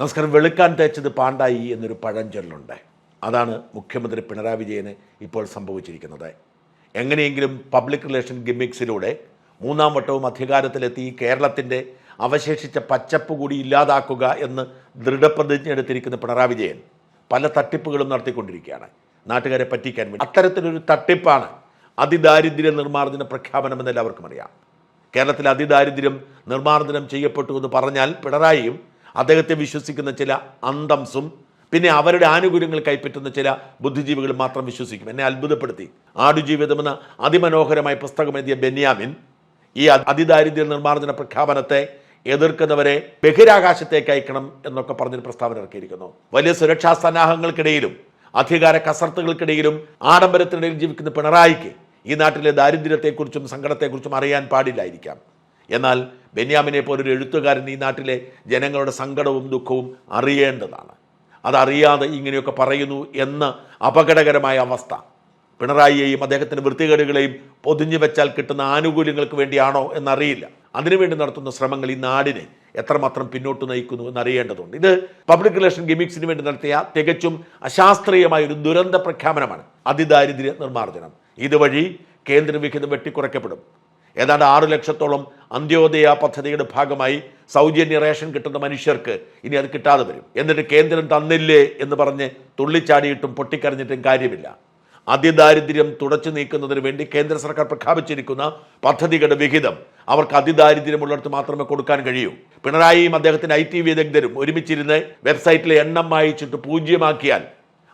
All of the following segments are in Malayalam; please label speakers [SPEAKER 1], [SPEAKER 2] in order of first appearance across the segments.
[SPEAKER 1] നമസ്കാരം. വെളുക്കാൻ തേച്ചത് പാണ്ടായി എന്നൊരു പഴഞ്ചൊല്ലുണ്ട്. അതാണ് മുഖ്യമന്ത്രി പിണറായി വിജയന് ഇപ്പോൾ സംഭവിച്ചിരിക്കുന്നത്. എങ്ങനെയെങ്കിലും പബ്ലിക് റിലേഷൻ ഗിമിക്സിലൂടെ മൂന്നാം വട്ടവും അധികാരത്തിലെത്തി കേരളത്തിന്റെ അവശേഷിച്ച പച്ചപ്പ് കൂടി ഇല്ലാതാക്കുക എന്ന് ദൃഢപ്രതിജ്ഞ എടുത്തിരിക്കുന്ന പിണറായി വിജയൻ പല തട്ടിപ്പുകളും നടത്തിക്കൊണ്ടിരിക്കുകയാണ്. നാട്ടുകാരെ പറ്റിക്കാൻ വേണ്ടി. അത്തരത്തിലൊരു തട്ടിപ്പാണ് അതിദാരിദ്ര്യ നിർമ്മാർജന പ്രഖ്യാപനമെന്ന് എല്ലാവർക്കും അറിയാം. കേരളത്തിൽ അതിദാരിദ്ര്യം നിർമ്മാർജനം ചെയ്യപ്പെട്ടു എന്ന് പറഞ്ഞാൽ പിണറായിയും അദ്ദേഹത്തെ വിശ്വസിക്കുന്ന ചില അന്തംസും പിന്നെ അവരുടെ ആനുകൂല്യങ്ങൾ കൈപ്പറ്റുന്ന ചില ബുദ്ധിജീവികൾ മാത്രം വിശ്വസിക്കും. എന്നെ അത്ഭുതപ്പെടുത്തി. ആടുജീവിതം എന്ന അതിമനോഹരമായ പുസ്തകം എഴുതിയ ബെന്യാമിൻ ഈ അതിദാരിദ്ര്യ നിർമ്മാർജന പ്രഖ്യാപനത്തെ എതിർക്കുന്നവരെ ബഹിരാകാശത്തേക്ക് അയക്കണം എന്നൊക്കെ പറഞ്ഞൊരു പ്രസ്താവന ഇറക്കിയിരിക്കുന്നു. വലിയ സുരക്ഷാ സന്നാഹങ്ങൾക്കിടയിലും അധികാര കസർത്തുകൾക്കിടയിലും ആഡംബരത്തിനിടയിൽ ജീവിക്കുന്ന പിണറായിക്ക് ഈ നാട്ടിലെ ദാരിദ്ര്യത്തെക്കുറിച്ചും സങ്കടത്തെക്കുറിച്ചും അറിയാൻ പാടില്ലായിരിക്കാം. എന്നാൽ ബെന്യാമിനെ പോലൊരു എഴുത്തുകാരൻ ഈ നാട്ടിലെ ജനങ്ങളുടെ സങ്കടവും ദുഃഖവും അറിയേണ്ടതാണ്. അതറിയാതെ ഇങ്ങനെയൊക്കെ പറയുന്നു എന്ന അപകടകരമായ അവസ്ഥ. പിണറായിയെയും അദ്ദേഹത്തിന്റെ വൃത്തികേടുകളെയും പൊതിഞ്ഞു വെച്ചാൽ കിട്ടുന്ന ആനുകൂല്യങ്ങൾക്ക് വേണ്ടിയാണോ എന്നറിയില്ല. അതിനുവേണ്ടി നടത്തുന്ന ശ്രമങ്ങൾ ഈ നാടിനെ എത്രമാത്രം പിന്നോട്ട് നയിക്കുന്നു എന്നറിയേണ്ടതുണ്ട്. ഇത് പബ്ലിക് റിലേഷൻ ഗിമിക്സിന് വേണ്ടി നടത്തിയ തികച്ചും അശാസ്ത്രീയമായ ഒരു ദുരന്ത പ്രഖ്യാപനമാണ്. അതിദാരിദ്ര്യ നിർമ്മാർജനം. ഇതുവഴി കേന്ദ്രവിഹിതം വെട്ടിക്കുറയ്ക്കപ്പെടും. ഏതാണ്ട് ആറു ലക്ഷത്തോളം അന്ത്യോദയ പദ്ധതിയുടെ ഭാഗമായി സൗജന്യ റേഷൻ കിട്ടുന്ന മനുഷ്യർക്ക് ഇനി അത് കിട്ടാതെ വരും. എന്നിട്ട് കേന്ദ്രം തന്നില്ലേ എന്ന് പറഞ്ഞ് തുള്ളിച്ചാടിയിട്ടും പൊട്ടിക്കരഞ്ഞിട്ടും കാര്യമില്ല. അതിദാരിദ്ര്യം തുടച്ചു നീക്കുന്നതിന് വേണ്ടി കേന്ദ്ര സർക്കാർ പ്രഖ്യാപിച്ചിരിക്കുന്ന പദ്ധതികളുടെ വിഹിതം അവർക്ക് അതിദാരിദ്ര്യമുള്ളിടത്ത് മാത്രമേ കൊടുക്കാൻ കഴിയൂ. പിണറായിയും അദ്ദേഹത്തിന്റെ ഐ ടി വിദഗ്ധരും ഒരുമിച്ചിരുന്ന് വെബ്സൈറ്റിലെ എണ്ണം വായിച്ചിട്ട് പൂജ്യമാക്കിയാൽ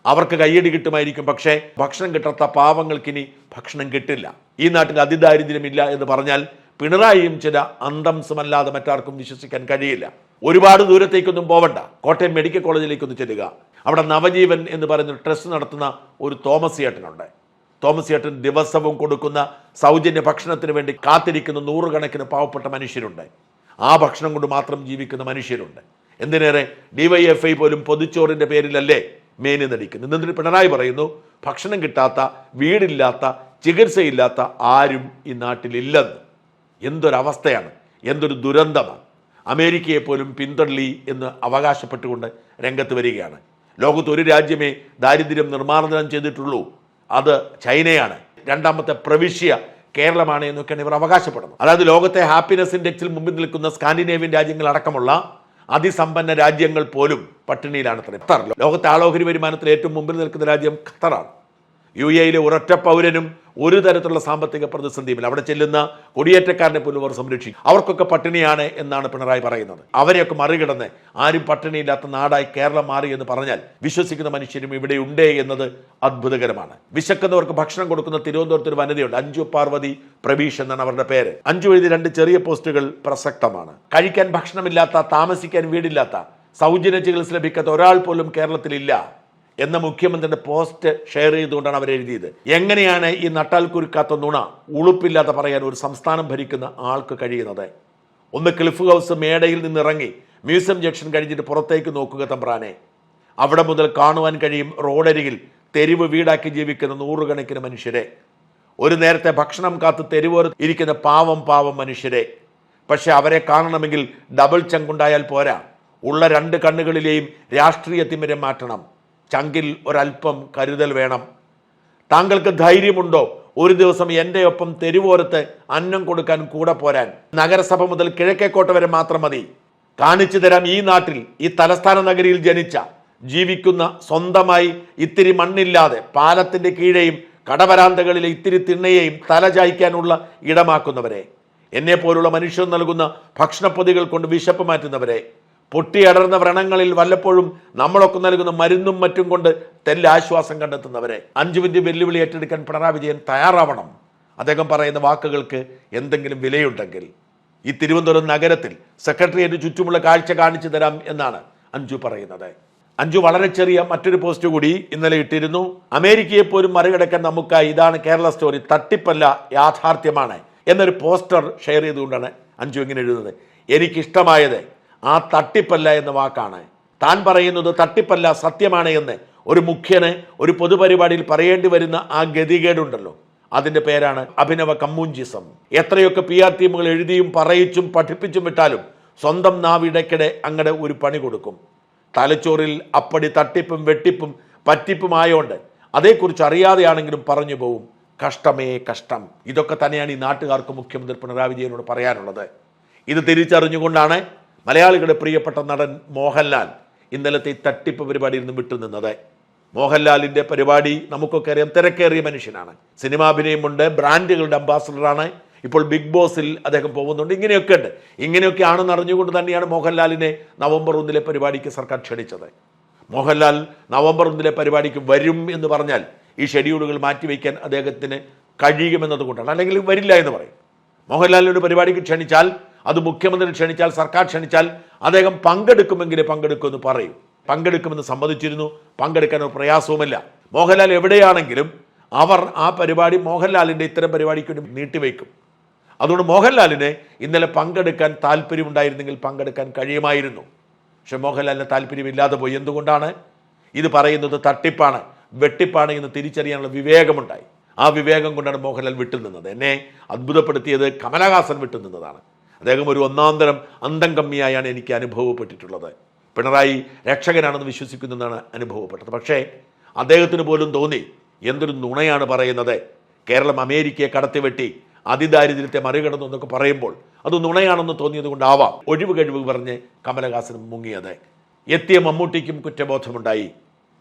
[SPEAKER 1] അവർക്ക് കയ്യടി കിട്ടുമായിരിക്കും. പക്ഷേ ഭക്ഷണം കിട്ടാത്ത പാവങ്ങൾക്കിനി ഭക്ഷണം കിട്ടില്ല. ഈ നാട്ടിൽ അതിദാരിദ്ര്യമില്ല എന്ന് പറഞ്ഞാൽ പിണറായിയും ചില അന്തംസമല്ലാതെ മറ്റാർക്കും വിശ്വസിക്കാൻ കഴിയില്ല. ഒരുപാട് ദൂരത്തേക്കൊന്നും പോവണ്ട. കോട്ടയം മെഡിക്കൽ കോളേജിലേക്കൊന്ന് ചെല്ലുക. അവിടെ നവജീവൻ എന്ന് പറയുന്ന ട്രസ്റ്റ് നടത്തുന്ന ഒരു തോമസ് ചേട്ടനുണ്ട്. തോമസ് ചേട്ടൻ ദിവസവും കൊടുക്കുന്ന സൗജന്യ ഭക്ഷണത്തിന് വേണ്ടി കാത്തിരിക്കുന്ന നൂറുകണക്കിന് പാവപ്പെട്ട മനുഷ്യരുണ്ട്. ആ ഭക്ഷണം കൊണ്ട് മാത്രം ജീവിക്കുന്ന മനുഷ്യരുണ്ട്. എന്തിനേറെ? ഡിവൈഎഫ്ഐ പോലും പൊതിച്ചോറിന്റെ പേരിലല്ലേ മേനി നടിക്കുന്നു എന്നിട്ട് പിണറായി പറയുന്നു ഭക്ഷണം കിട്ടാത്ത വീടില്ലാത്ത ചികിത്സയില്ലാത്ത ആരും ഈ നാട്ടിലില്ലെന്ന്. എന്തൊരവസ്ഥയാണ്? എന്തൊരു ദുരന്തമാണ്? അമേരിക്കയെ പോലും പിന്തള്ളി എന്ന് അവകാശപ്പെട്ടുകൊണ്ട് രംഗത്ത് വരികയാണ്. ലോകത്ത് ഒരു രാജ്യമേ ദാരിദ്ര്യം നിർമ്മാർജനം ചെയ്തിട്ടുള്ളൂ. അത് ചൈനയാണ്. രണ്ടാമത്തെ പ്രവിശ്യ കേരളമാണ് എന്നൊക്കെയാണ് ഇവർ അവകാശപ്പെടുന്നത്. അതായത് ലോകത്തെ ഹാപ്പിനെസ് ഇൻഡെക്സിൽ മുമ്പിൽ നിൽക്കുന്ന സ്കാൻഡിനേവ്യൻ രാജ്യങ്ങൾ അടക്കമുള്ള അതിസമ്പന്ന രാജ്യങ്ങൾ പോലും പട്ടിണിയിലാണ് ഖത്തർ. ലോകത്തെ ആളോഹരി വരുമാനത്തിൽ ഏറ്റവും മുമ്പിൽ നിൽക്കുന്ന രാജ്യം ഖത്തറാണ്. യു എയിലെ ഒരൊറ്റ പൗരനും ഒരു തരത്തിലുള്ള സാമ്പത്തിക പ്രതിസന്ധിയുമില്ല. അവിടെ ചെല്ലുന്ന കുടിയേറ്റക്കാരനെ പോലും അവർ സംരക്ഷിക്കും. അവർക്കൊക്കെ പട്ടിണിയാണ് എന്നാണ് പിണറായി പറയുന്നത്. അവരെയൊക്കെ മറികടന്ന് ആരും പട്ടിണിയില്ലാത്ത നാടായി കേരളം മാറി എന്ന് പറഞ്ഞാൽ വിശ്വസിക്കുന്ന മനുഷ്യരും ഇവിടെ ഉണ്ട് എന്നത് അത്ഭുതകരമാണ്. വിശക്കുന്നവർക്ക് ഭക്ഷണം കൊടുക്കുന്ന തിരുവനന്തപുരത്ത് ഒരു വനിതയുണ്ട്. അഞ്ജു പാർവതി പ്രവീഷ് എന്നാണ് അവരുടെ പേര്. അഞ്ചു എഴുതി രണ്ട് ചെറിയ പോസ്റ്റുകൾ പ്രസക്തമാണ്. കഴിക്കാൻ ഭക്ഷണമില്ലാത്ത താമസിക്കാൻ വീടില്ലാത്ത സൗജന്യ ചികിത്സ ലഭിക്കാത്ത ഒരാൾ പോലും കേരളത്തിലില്ല. എന്ന മുഖ്യമന്ത്രിയുടെ പോസ്റ്റ് ഷെയർ ചെയ്തുകൊണ്ടാണ് അവർ എഴുതിയത്. എങ്ങനെയാണ് ഈ നട്ടാൽ കുരുക്കാത്ത നുണ ഉളുപ്പില്ലാതെ പറയാൻ ഒരു സംസ്ഥാനം ഭരിക്കുന്ന ആൾക്ക് കഴിയുന്നത്? ഒന്ന് ക്ലിഫ് ഹൗസ് മേടയിൽ നിന്നിറങ്ങി മ്യൂസിയം ജംഗ്ഷൻ കഴിഞ്ഞിട്ട് പുറത്തേക്ക് നോക്കുക തമ്പ്രാനെ. അവിടെ മുതൽ കാണുവാൻ കഴിയും റോഡരികിൽ തെരുവ് വീടാക്കി ജീവിക്കുന്ന നൂറുകണക്കിന് മനുഷ്യരെ. ഒരു നേരത്തെ ഭക്ഷണം കാത്ത് തെരുവോരത്ത് ഇരിക്കുന്ന പാവം പാവം മനുഷ്യരെ. പക്ഷെ അവരെ കാണണമെങ്കിൽ ഡബിൾ ചങ്കുണ്ടായാൽ പോരാ. ഉള്ള രണ്ട് കണ്ണുകളിലെയും രാഷ്ട്രീയ തിമിരം മാറ്റണം. ചങ്കിൽ ഒരല്പം കരുതൽ വേണം. താങ്കൾക്ക് ധൈര്യമുണ്ടോ? ഒരു ദിവസം എന്റെ ഒപ്പം തെരുവോരത്ത് അന്നം കൊടുക്കാൻ കൂടെ പോരാൻ. നഗരസഭ മുതൽ കിഴക്കേക്കോട്ട വരെ മാത്രം മതി. കാണിച്ചു തരാം ഈ നാട്ടിൽ ഈ തലസ്ഥാന നഗരിയിൽ ജനിച്ച ജീവിക്കുന്ന സ്വന്തമായി ഇത്തിരി മണ്ണില്ലാതെ പാലത്തിന്റെ കീഴെയും കടവരാന്തകളിലെ ഇത്തിരി തിണ്ണയെയും തലചായ്ക്കാനുള്ള ഇടമാക്കുന്നവരെ. എന്നെ പോലുള്ള മനുഷ്യർ നൽകുന്ന ഭക്ഷണപ്പൊതികൾ കൊണ്ട് വിശപ്പ് മാറ്റുന്നവരെ. പൊട്ടിയടർന്ന വ്രണങ്ങളിൽ വല്ലപ്പോഴും നമ്മളൊക്കെ നൽകുന്ന മരുന്നും മറ്റും കൊണ്ട് തെല്ലാശ്വാസം കണ്ടെത്തുന്നവരെ. അഞ്ചു മിനിറ്റ് വെല്ലുവിളി ഏറ്റെടുക്കാൻ പിണറായി വിജയൻ തയ്യാറാവണം. അദ്ദേഹം പറയുന്ന വാക്കുകൾക്ക് എന്തെങ്കിലും വിലയുണ്ടെങ്കിൽ ഈ തിരുവനന്തപുരം നഗരത്തിൽ സെക്രട്ടേറിയറ്റ് ചുറ്റുമുള്ള കാഴ്ച കാണിച്ചു തരാം എന്നാണ് അഞ്ജു പറയുന്നത്. അഞ്ജു വളരെ ചെറിയ മറ്റൊരു പോസ്റ്റ് കൂടി ഇന്നലെ ഇട്ടിരുന്നു. അമേരിക്കയെ പോലും മറികടക്കാൻ നമുക്കായി ഇതാണ് കേരള സ്റ്റോറി തട്ടിപ്പല്ല യാഥാർത്ഥ്യമാണ് എന്നൊരു പോസ്റ്റർ ഷെയർ ചെയ്തുകൊണ്ടാണ് അഞ്ജു ഇങ്ങനെ എഴുതുന്നത്. എനിക്കിഷ്ടമായത് ആ തട്ടിപ്പല്ല എന്ന വാക്കാണ്. താൻ പറയുന്നത് തട്ടിപ്പല്ല സത്യമാണ് എന്ന് ഒരു മുഖ്യന് ഒരു പൊതുപരിപാടിയിൽ പറയേണ്ടി വരുന്ന ആ ഗതികേടുണ്ടല്ലോ. അതിന്റെ പേരാണ് അഭിനവ കമ്മൂഞ്ചിസം എത്രയൊക്കെ പി ആർ ടീമുകൾ എഴുതിയും പറയിച്ചും പഠിപ്പിച്ചും വിട്ടാലും സ്വന്തം നാവിടയ്ക്കിടെ അങ്ങടെ ഒരു പണി കൊടുക്കും. തലച്ചോറിൽ അപ്പടി തട്ടിപ്പും വെട്ടിപ്പും പറ്റിപ്പുമായോണ്ട് അതേക്കുറിച്ച് അറിയാതെയാണെങ്കിലും പറഞ്ഞു പോവും. കഷ്ടമേ കഷ്ടം. ഇതൊക്കെ തന്നെയാണ് ഈ നാട്ടുകാർക്ക് മുഖ്യമന്ത്രി പിണറായി വിജയനോട് പറയാനുള്ളത്. ഇത് തിരിച്ചറിഞ്ഞുകൊണ്ടാണ് മലയാളികളുടെ പ്രിയപ്പെട്ട നടൻ മോഹൻലാൽ ഇന്നലത്തെ ഈ തട്ടിപ്പ് പരിപാടിയിൽ നിന്ന് വിട്ടുനിന്നത് മോഹൻലാലിന്റെ പരിപാടി നമുക്കൊക്കെ അറിയാം. തിരക്കേറിയ മനുഷ്യനാണ്. സിനിമാഭിനയമുണ്ട് ബ്രാൻഡുകളുടെ അംബാസഡറാണ്. ഇപ്പോൾ ബിഗ് ബോസിൽ അദ്ദേഹം പോകുന്നുണ്ട്. ഇങ്ങനെയൊക്കെ ഉണ്ട്. ഇങ്ങനെയൊക്കെ ആണെന്ന് അറിഞ്ഞുകൊണ്ട് തന്നെയാണ് മോഹൻലാലിനെ നവംബർ ഒന്നിലെ പരിപാടിക്ക് സർക്കാർ ക്ഷണിച്ചത്. മോഹൻലാൽ നവംബർ ഒന്നിലെ പരിപാടിക്ക് വരും എന്ന് പറഞ്ഞാൽ ഈ ഷെഡ്യൂളുകൾ മാറ്റിവെക്കാൻ അദ്ദേഹത്തിന് കഴിയുമെന്നതുകൊണ്ടാണ് അല്ലെങ്കിൽ വരില്ല എന്ന് പറയും. മോഹൻലാലിനൊരു പരിപാടിക്ക് ക്ഷണിച്ചാൽ അത് മുഖ്യമന്ത്രി ക്ഷണിച്ചാൽ സർക്കാർ ക്ഷണിച്ചാൽ അദ്ദേഹം പങ്കെടുക്കുമെങ്കിലേ പങ്കെടുക്കുമെന്ന് പറയും. പങ്കെടുക്കുമെന്ന് സമ്മതിച്ചിരുന്നു. പങ്കെടുക്കാൻ ഒരു പ്രയാസവുമില്ല. മോഹൻലാൽ എവിടെയാണെങ്കിലും അവർ ആ പരിപാടി മോഹൻലാലിന്റെ ഇത്തരം പരിപാടിക്ക് വേണ്ടി നീട്ടിവെക്കും. അതുകൊണ്ട് മോഹൻലാലിന് ഇന്നലെ പങ്കെടുക്കാൻ താല്പര്യമുണ്ടായിരുന്നെങ്കിൽ പങ്കെടുക്കാൻ കഴിയുമായിരുന്നു. പക്ഷെ മോഹൻലാലിന് താല്പര്യമില്ലാതെ പോയി. എന്തുകൊണ്ടാണ്? ഇത് പറയുന്നത് തട്ടിപ്പാണ്. വെട്ടിപ്പാണ് എന്ന് തിരിച്ചറിയാനുള്ള വിവേകമുണ്ടായി. ആ വിവേകം കൊണ്ടാണ് മോഹൻലാൽ വിട്ടുനിന്നത്. എന്നെ അത്ഭുതപ്പെടുത്തിയത് കമലഹാസൻ വിട്ടുനിന്നതാണ്. അദ്ദേഹം ഒരു ഒന്നാന്തരം തരം അന്തം കമ്മിയായാണ് എനിക്ക് അനുഭവപ്പെട്ടിട്ടുള്ളത്. പിണറായി രക്ഷകനാണെന്ന് വിശ്വസിക്കുന്നതാണ് അനുഭവപ്പെട്ടത്. പക്ഷേ അദ്ദേഹത്തിന് പോലും തോന്നി എന്തൊരു നുണയാണ് പറയുന്നത്. കേരളം അമേരിക്കയെ കടത്തിവെട്ടി അതിദാരിദ്ര്യത്തെ മറികടന്നു എന്നൊക്കെ പറയുമ്പോൾ അത് നുണയാണെന്ന് തോന്നിയത് കൊണ്ടാവാം ഒഴിവ് കഴിവ് പറഞ്ഞ് കമലഹാസനും മുങ്ങിയത്. എത്തിയ മമ്മൂട്ടിക്കും കുറ്റബോധമുണ്ടായി.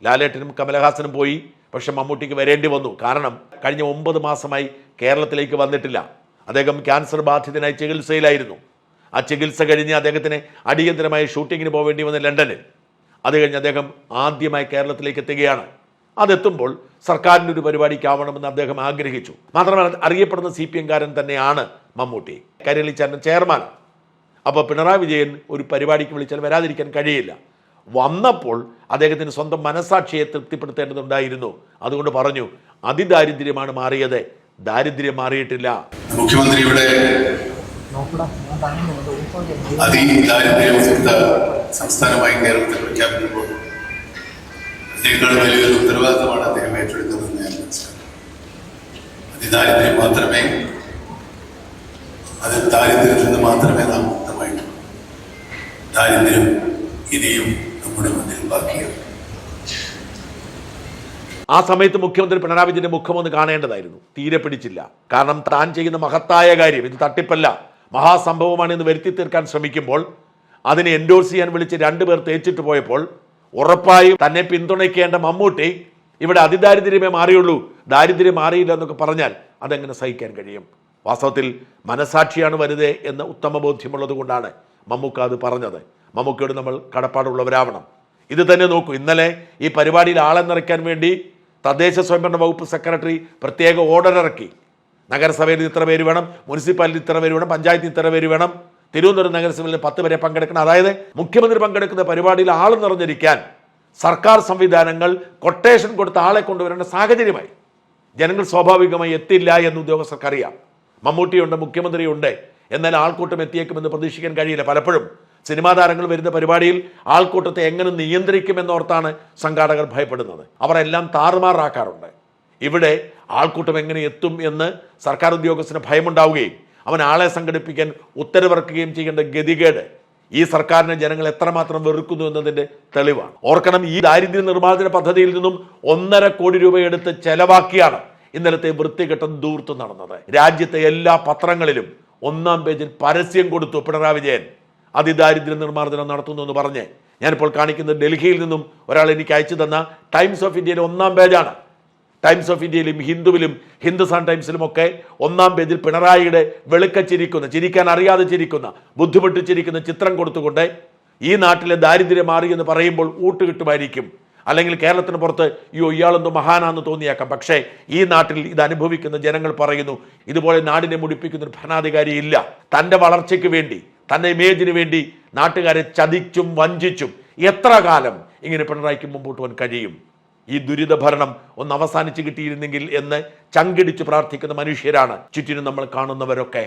[SPEAKER 1] ലാലേട്ടനും കമലഹാസനും പോയി. പക്ഷെ മമ്മൂട്ടിക്ക് വരേണ്ടി വന്നു. കാരണം കഴിഞ്ഞ ഒമ്പത് മാസമായി കേരളത്തിലേക്ക് വന്നിട്ടില്ല. അദ്ദേഹം ക്യാൻസർ ബാധിതനായി ചികിത്സയിലായിരുന്നു. ആ ചികിത്സ കഴിഞ്ഞ് അദ്ദേഹത്തിന് അടിയന്തരമായി ഷൂട്ടിങ്ങിന് പോകേണ്ടി വന്ന ലണ്ടനിൽ. അത് കഴിഞ്ഞ് അദ്ദേഹം ആദ്യമായി കേരളത്തിലേക്ക് എത്തുകയാണ്. അതെത്തുമ്പോൾ സർക്കാരിന്റെ ഒരു പരിപാടിക്കാവണമെന്ന് അദ്ദേഹം ആഗ്രഹിച്ചു. മാത്രമല്ല അറിയപ്പെടുന്ന സി പി എംകാരൻ തന്നെയാണ് മമ്മൂട്ടി. കരളി ചേട്ടൻ ചെയർമാൻ. അപ്പോൾ പിണറായി വിജയൻ ഒരു പരിപാടിക്ക് വിളിച്ചാൽ വരാതിരിക്കാൻ കഴിയില്ല. വന്നപ്പോൾ അദ്ദേഹത്തിന് സ്വന്തം മനസാക്ഷിയെ തൃപ്തിപ്പെടുത്തേണ്ടതുണ്ടായിരുന്നു. അതുകൊണ്ട് പറഞ്ഞു അതിദാരിദ്ര്യമാണ് മാറിയത്. ദാരിദ്ര്യം മാറിയിട്ടില്ല.
[SPEAKER 2] മുഖ്യമന്ത്രിയുടെ സംസ്ഥാനമായി കേരളത്തിൽ പ്രഖ്യാപിക്കുമ്പോൾ അതിനേക്കാൾ വലിയൊരു ഉത്തരവാദിത്തമാണ് അദ്ദേഹം ഏറ്റെടുക്കുന്നതെന്ന് ഞാൻ മനസ്സിലാക്കുന്നു. അതിദാരിദ്ര്യം മാത്രമേ അത് ദാരിദ്ര്യത്തിൽ നിന്ന് മാത്രമേ നാം മുക്തമായിട്ടുള്ളൂ. ദാരിദ്ര്യം ഇനിയും നമ്മുടെ മുന്നിൽ ബാക്കിയാണ്
[SPEAKER 1] ആ സമയത്ത് മുഖ്യമന്ത്രി പിണറായി വിജയന്റെ മുഖം ഒന്ന് കാണേണ്ടതായിരുന്നു. തീരെ പിടിച്ചില്ല. കാരണം താൻ ചെയ്യുന്ന മഹത്തായ കാര്യം ഇത് തട്ടിപ്പല്ല. മഹാസംഭവമാണ് എന്ന് വരുത്തി തീർക്കാൻ ശ്രമിക്കുമ്പോൾ അതിനെ എൻഡോഴ്സ് ചെയ്യാൻ വിളിച്ച് രണ്ടുപേർ തേച്ചിട്ട് പോയപ്പോൾ ഉറപ്പായും തന്നെ പിന്തുണയ്ക്കേണ്ട മമ്മൂട്ടി ഇവിടെ അതിദാരിദ്ര്യമേ മാറിയുള്ളൂ. ദാരിദ്ര്യം മാറിയില്ല എന്നൊക്കെ പറഞ്ഞാൽ അതെങ്ങനെ സഹിക്കാൻ കഴിയും? വാസ്തവത്തിൽ മനസാക്ഷിയാണ് വരുതേ എന്ന ഉത്തമ ബോധ്യമുള്ളത് കൊണ്ടാണ് മമ്മൂക്ക അത് പറഞ്ഞത്. മമ്മൂക്കയോട് നമ്മൾ കടപ്പാടുള്ളവരാവണം. ഇത് തന്നെ നോക്കൂ ഇന്നലെ ഈ പരിപാടിയിൽ ആളെ നിറയ്ക്കാൻ വേണ്ടി തദ്ദേശ സ്വയംഭരണ വകുപ്പ് സെക്രട്ടറി പ്രത്യേക ഓർഡർ ഇറക്കി. നഗരസഭയിൽ ഇത്ര പേര് വേണം മുനിസിപ്പാലിറ്റി ഇത്ര പേര് വേണം പഞ്ചായത്തിൽ ഇത്ര പേര് വേണം. തിരുവനന്തപുരം നഗരസഭയിൽ പത്ത് പേരെ പങ്കെടുക്കണം. അതായത് മുഖ്യമന്ത്രി പങ്കെടുക്കുന്ന പരിപാടിയിൽ ആൾ നിറഞ്ഞിരിക്കാൻ സർക്കാർ സംവിധാനങ്ങൾ കൊട്ടേഷൻ കൊടുത്ത ആളെ കൊണ്ടുവരേണ്ട സാഹചര്യമായി. ജനങ്ങൾ സ്വാഭാവികമായി എത്തില്ല എന്ന് ഉദ്യോഗസ്ഥർക്കറിയാം. മമ്മൂട്ടിയുണ്ട് മുഖ്യമന്ത്രിയുണ്ട്. എന്നാൽ ആൾക്കൂട്ടം എത്തിയേക്കുമെന്ന് പ്രതീക്ഷിക്കാൻ കഴിയില്ല. പലപ്പോഴും സിനിമാ താരങ്ങൾ വരുന്ന പരിപാടിയിൽ ആൾക്കൂട്ടത്തെ എങ്ങനെ നിയന്ത്രിക്കുമെന്നോർത്താണ് സംഘാടകർ ഭയപ്പെടുന്നത്. അവരെല്ലാം താറുമാറാക്കാറുണ്ട്. ഇവിടെ ആൾക്കൂട്ടം എങ്ങനെ എത്തും എന്ന് സർക്കാർ ഉദ്യോഗസ്ഥന് ഭയമുണ്ടാവുകയും അവൻ ആളെ സംഘടിപ്പിക്കാൻ ഉത്തരവിറക്കുകയും ചെയ്യേണ്ട ഗതികേട് ഈ സർക്കാരിനെ ജനങ്ങൾ എത്രമാത്രം വെറുക്കുന്നു എന്നതിന്റെ തെളിവാണ്. ഓർക്കണം ഈ ദാരിദ്ര്യ നിർമ്മാർജന പദ്ധതിയിൽ നിന്നും ഒന്നര കോടി രൂപ എടുത്ത് ചെലവാക്കിയാണ് ഇന്നലത്തെ വൃത്തികെട്ട ദൂർത്ത് നടന്നത്. രാജ്യത്തെ എല്ലാ പത്രങ്ങളിലും ഒന്നാം പേജിൽ പരസ്യം കൊടുത്തു പിണറായി വിജയൻ. അതിദാരിദ്ര്യ നിർമ്മാർജനം നടത്തുന്നു എന്ന് പറഞ്ഞ് ഞാനിപ്പോൾ കാണിക്കുന്നത് ഡൽഹിയിൽ നിന്നും ഒരാൾ എനിക്ക് അയച്ചു തന്ന ടൈംസ് ഓഫ് ഇന്ത്യയിലെ ഒന്നാം പേജാണ്. ടൈംസ് ഓഫ് ഇന്ത്യയിലും ഹിന്ദുവിലും ഹിന്ദുസ്ഥാൻ ടൈംസിലും ഒക്കെ ഒന്നാം പേജിൽ പിണറായിയുടെ വെളുക്ക ചിരിക്കുന്ന ചിരിക്കാൻ അറിയാതെ ചിരിക്കുന്ന ബുദ്ധിമുട്ട് ചിരിക്കുന്ന ചിത്രം കൊടുത്തുകൊണ്ട് ഈ നാട്ടിലെ ദാരിദ്ര്യം മാറി എന്ന് പറയുമ്പോൾ ഊട്ടുകിട്ടുമായിരിക്കും അല്ലെങ്കിൽ കേരളത്തിന് പുറത്ത് അയ്യോ ഇയാളെന്തോ മഹാനാന്ന് തോന്നിയേക്കാം. പക്ഷേ ഈ നാട്ടിൽ ഇത് അനുഭവിക്കുന്ന ജനങ്ങൾ പറയുന്നു ഇതുപോലെ നാടിനെ മുടിപ്പിക്കുന്ന ഒരു ഭരണാധികാരി ഇല്ല തന്റെ വളർച്ചയ്ക്ക് വേണ്ടി തന്റെ ഇമേജിന് വേണ്ടി നാട്ടുകാരെ ചതിച്ചും വഞ്ചിച്ചും എത്ര കാലം ഇങ്ങനെ പിണറായിക്ക് മുമ്പോട്ട് പോകാൻ കഴിയും? ഈ ദുരിത ഭരണം ഒന്ന് അവസാനിച്ച് കിട്ടിയിരുന്നെങ്കിൽ എന്ന് ചങ്കിടിച്ച് പ്രാർത്ഥിക്കുന്ന മനുഷ്യരാണ് ചുറ്റിനും നമ്മൾ കാണുന്നവരൊക്കെ.